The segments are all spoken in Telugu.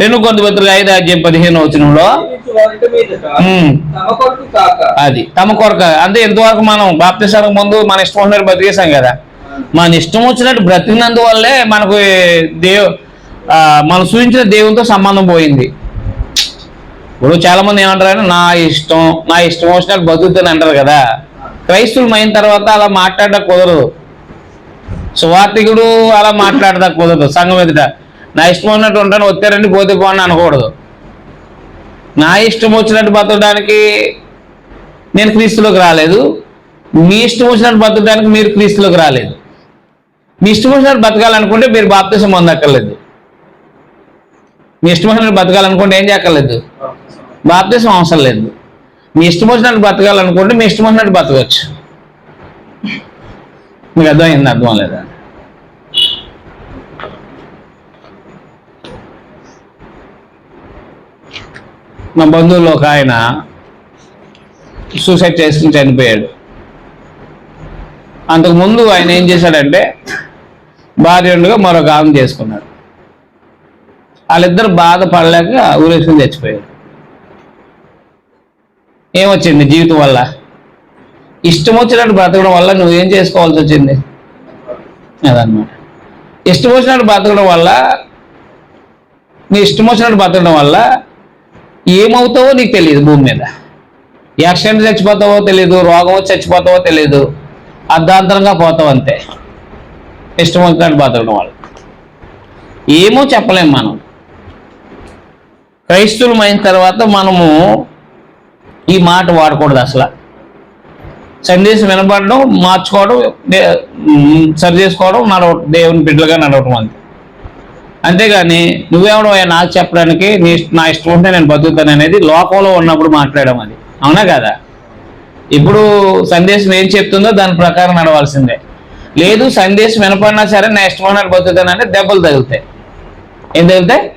రెండు కొంత పత్రిక ఐదు అధ్యాయం పదిహేను వచనంలో. అది తమ కొరక. అంటే ఇంతవరకు మనం బాప్తిసానికి ముందు మన ఇష్టం వచ్చినట్టు బతికేసాం కదా. మన ఇష్టం వచ్చినట్టు బ్రతికినందువల్లే మనకు దేవ్ మనం సూచించిన దేవునితో సంబంధం పోయింది. ఇప్పుడు చాలా మంది ఏమంటారు నా ఇష్టం నా ఇష్టం వచ్చినట్టు బతుకుతాను అంటారు కదా. క్రైస్తువులు అయిన తర్వాత అలా మాట్లాడడం కుదరదు. సువార్థికుడు అలా మాట్లాడదా కుదరదు సంఘం ఎదుట. నా ఇష్టం ఉన్నట్టు ఉంటాను వచ్చారండి పోతే పోను అనకూడదు. నా ఇష్టం వచ్చినట్టు బతకడానికి నేను క్రీస్తులోకి రాలేదు. మీ ఇష్టం వచ్చినట్టు బతకడానికి మీరు క్రీస్తులోకి రాలేదు. మీ ఇష్టం వచ్చినట్టు బతకాలనుకుంటే మీరు బాప్తిసం పొందక్కర్లేదు. మీ ఇష్టం వచ్చినట్టు బతకాలనుకుంటే ఏం చేయక్కర్లేదు. బాప్తిసం అవసరం లేదు. మీ ఇష్టం వచ్చినట్టు బతకాలనుకుంటే మీ ఇష్టం వచ్చినట్టు బతకవచ్చు మీకు అర్థమైంది అర్థం లేదా? మా బంధువుల్లో ఒక ఆయన సూసైడ్ చేసుకుని చనిపోయాడు. అంతకుముందు ఆయన ఏం చేశాడంటే భార్య ఉండగా మరొక ఆమె చేసుకున్నాడు. వాళ్ళిద్దరు బాధపడలేక ఊరేసుకుని చచ్చిపోయారు. ఏమొచ్చింది జీవితం వల్ల? ఇష్టం వచ్చినట్టు బ్రతకడం వల్ల నువ్వేం చేసుకోవాల్సి వచ్చింది? అదన్నమాట. ఇష్టం వచ్చినట్టు బ్రతకడం వల్ల నీ ఇష్టం వచ్చినట్టు బ్రతకడం వల్ల ఏమవుతావో నీకు తెలియదు భూమి మీద. యాక్సిడెంట్ చచ్చిపోతావో తెలియదు రోగం చచ్చిపోతావో తెలియదు అర్ధాంతరంగా పోతావు అంతే. ఇష్టం వచ్చినట్టు బతకడం వాళ్ళు. ఏమో చెప్పలేము మనం. క్రైస్తువులం అయిన తర్వాత మనము ఈ మాట వాడకూడదు అసలు. సందేశం వినపడడం మార్చుకోవడం సరి చేసుకోవడం నడవ దేవుని బిడ్డలుగా నడవటం అంతే. అంతేగాని నువ్వెవడో నాకు చెప్పడానికి నీ నా ఇష్టం ఉంటే నేను బతుకుతాను అనేది లోకంలో ఉన్నప్పుడు మాట్లాడడం అది. అవునా కదా? ఇప్పుడు సందేశం ఏం చెప్తుందో దాని ప్రకారం నడవాల్సిందే. లేదు సందేశం వినపడినా సరే నా ఇష్టం ఉన్నట్టు బతుకుతానంటే దెబ్బలు తగులుతాయి. ఏం తగులుతాయి?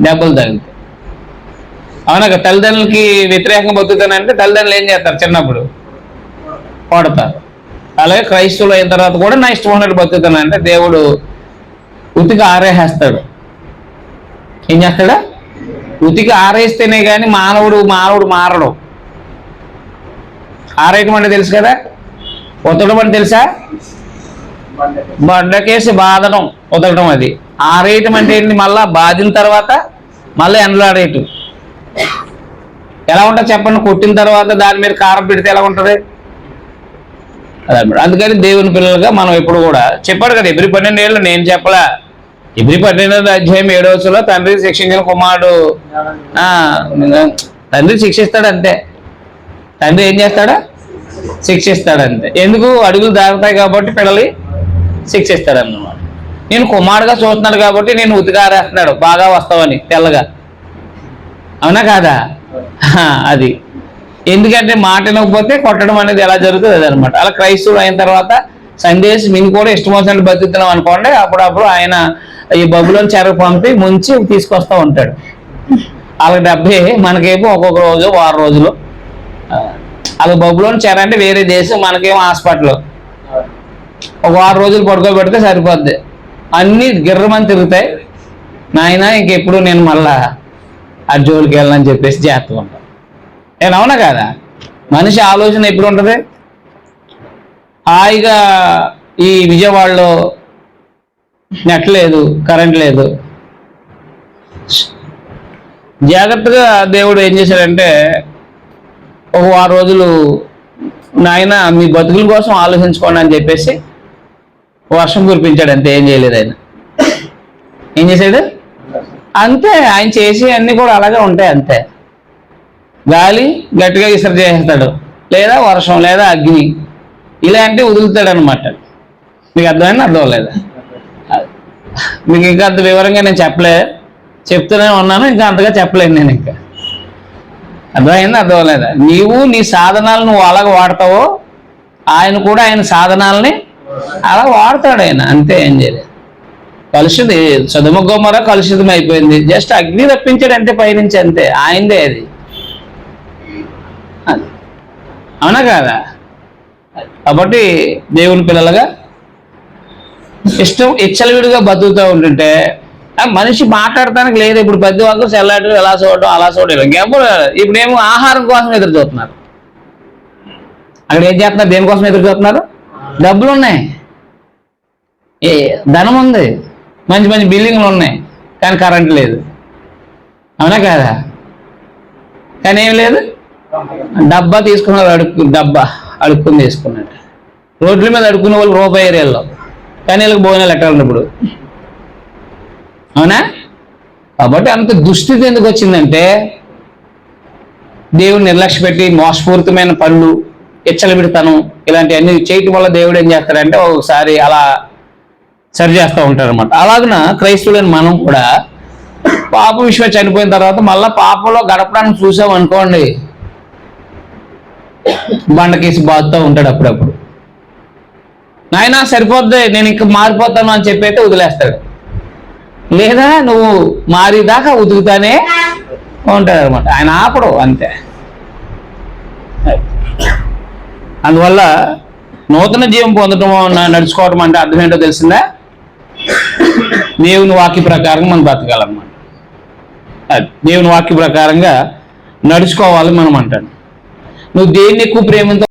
దెబ్బలు తగులుతాయి. అవునా కదా? తల్లిదండ్రులకి వ్యతిరేకంగా బతుకుతానంటే తల్లిదండ్రులు ఏం చేస్తారు చిన్నప్పుడు? కొడతారు అలాగే క్రైస్తవులు అయిన తర్వాత కూడా నా ఇష్టం ఉన్నట్టు బతుకుతానంటే దేవుడు ఉతికి ఆరేసేస్తాడు. ఏం చేస్తాడు? ఉతికి ఆరేస్తేనే కానీ మానవుడు మానవుడు మారడు. ఆరేయటం అంటే తెలుసు కదా? ఉతకడం అంటే తెలుసా? బండకేసి బాధడం ఉతకడం అది. ఆరేయటం అంటే ఏంటి మళ్ళా బాధిన తర్వాత మళ్ళీ ఎండలాడేయటం ఎలా ఉంటుంది చెప్పండి? కొట్టిన తర్వాత దాని మీద కారం పెడితే ఎలా ఉంటుంది? అదనమాట అందుకని దేవుని పిల్లలుగా మనం ఎప్పుడు కూడా చెప్పాడు కదా ఎబ్రి పన్నెండు ఏళ్ళు నేను చెప్పలా. ఎబ్రి పన్నెండు అధ్యాయం ఏడవచ్చులో తండ్రి శిక్షించిన కుమారుడు. తండ్రి శిక్షిస్తాడు అంతే తండ్రి ఏం చేస్తాడా? శిక్షిస్తాడు అంతే ఎందుకు? అడుగులు దాగుతాయి కాబట్టి పిల్లలు శిక్షిస్తాడు అన్నమాట నేను కుమారుడుగా చూస్తున్నాడు కాబట్టి నేను ఉతికారేస్తున్నాడు బాగా వస్తావని తెల్లగా. అవునా కాదా? అది. ఎందుకంటే మాట వినకపోతే కొట్టడం అనేది ఎలా జరుగుతుంది అదనమాట. అలా క్రైస్తవుడు అయిన తర్వాత సందేశం మిని కూడా ఇష్టం వచ్చినట్టు బతుకుతున్నాం అనుకోండి అప్పుడప్పుడు ఆయన ఈ బబ్బులను చెరకు పంపి ముంచి తీసుకొస్తా ఉంటాడు. వాళ్ళకి డబ్బే మనకేమో ఒక్కొక్క రోజు వారం రోజులు. అలా బబ్బులోని చెర అంటే వేరే దేశం మనకేమో హాస్పిటల్. ఒక వారం రోజులు పడుకోబెడితే సరిపోద్ది. అన్నీ గిర్రమని తిరుగుతాయి. నాయన ఇంకెప్పుడు నేను మళ్ళా ఆ జోలికి వెళ్ళని చెప్పేసి చేస్తూ ఉంటాను. నేను అవునా కదా? మనిషి ఆలోచన ఎప్పుడు ఉంటుంది? హాయిగా ఈ విజయవాడలో నెట్ లేదు కరెంట్ లేదు. జాగ్రత్తగా దేవుడు ఏం చేశాడంటే ఒక వారం రోజులు నాయన మీ బతుకుల కోసం ఆలోచించుకోండి అని చెప్పేసి వర్షం కురిపించాడు అంతే ఏం చేయలేదు ఆయన. ఏం చేశాడు? అంతే ఆయన చేసి అన్ని కూడా అలాగే ఉంటాయి అంతే. గాలి గట్టిగా విసర్జ చేస్తాడు. లేదా వర్షం లేదా అగ్ని. ఇలాంటివి అంటే వదులుతాడనమాట మీకు అర్థమైనా అర్థం లేదా మీకు ఇంకా అంత వివరంగా నేను చెప్పలే. చెప్తూనే ఉన్నాను ఇంకా అంతగా చెప్పలేను నేను ఇంకా. అర్థమైంది? అర్థం లేదా నీవు నీ సాధనాలు నువ్వు అలాగ వాడతావో ఆయన కూడా ఆయన సాధనాలని అలా వాడతాడు ఆయన. అంతే ఏం చేయలేదు. కలుషిత చదువు కలుషితం అయిపోయింది. జస్ట్ అగ్ని తప్పించాడు అంతే పైనుంచి అంతే. ఆయనదే అది. అవునా కాదా? కాబట్టి దేవుని పిల్లలుగా ఇష్టం ఇచ్చలవిడిగా బతుకుతూ ఉంటుంటే మనిషి మాట్లాడటానికి లేదు. ఇప్పుడు ప్రతి ఒక్కరు సెల్లాడు ఎలా చూడటం అలా చూడడం ఇంకెప్పుడు ఇప్పుడు ఏమో ఆహారం కోసం ఎదురు చూస్తున్నారు. అక్కడ ఏం చేస్తున్నారు? దేనికోసం ఎదురు చూస్తున్నారు? డబ్బులు ఉన్నాయి. ఏ ధనం ఉంది. మంచి మంచి బిల్డింగ్లు ఉన్నాయి. కానీ కరెంట్ లేదు. అవునా కాదా? కానీ ఏం లేదు. డబ్బా తీసుకున్నారు అడుక్కు డబ్బా. అడుక్కుని తీసుకున్నాడు రోడ్ల మీద అడుక్కునే వాళ్ళు రూపాయి ఏరియాలో కానీ వీళ్ళకి భోజనాలు ఎట్టాలన్నప్పుడు ఇప్పుడు అవునా? కాబట్టి అంత దుస్థితి ఎందుకు వచ్చిందంటే దేవుడు నిర్లక్ష్య పెట్టి మోసపూరితమైన పనులు ఇచ్చలబిడతనం ఇలాంటివన్నీ చేయటం వల్ల దేవుడు ఏం చేస్తాడంటే ఒకసారి అలా సరి చేస్తూ ఉంటారు అనమాట అలాగన క్రైస్తవులైన మనం కూడా పాప విషయం చనిపోయిన తర్వాత మళ్ళీ పాపంలో గడపడానికి చూసాం అనుకోండి బండకేసి బాధతో ఉంటాడు అప్పుడప్పుడు. నాయనా సరిపోద్ది నేను ఇంకా మారిపోతాను అని చెప్పి అయితే వదిలేస్తాడు. లేదా నువ్వు మారిదాకా ఉతుకుతానే ఉంటాడు అనమాట ఆయన ఆపడు అంతే. అందువల్ల నూతన జీవం పొందటం నడుచుకోవడం నడుచుకోవటం అంటే అర్థం ఏంటో తెలిసిందా? దేవుని వాక్య ప్రకారం మనం బతకాలన్నమాట. అది దేవుని వాక్య ప్రకారంగా నడుచుకోవాలి మనం అంటాడు. నువ్వు దేన్ని ఎక్కువ ప్రేమతో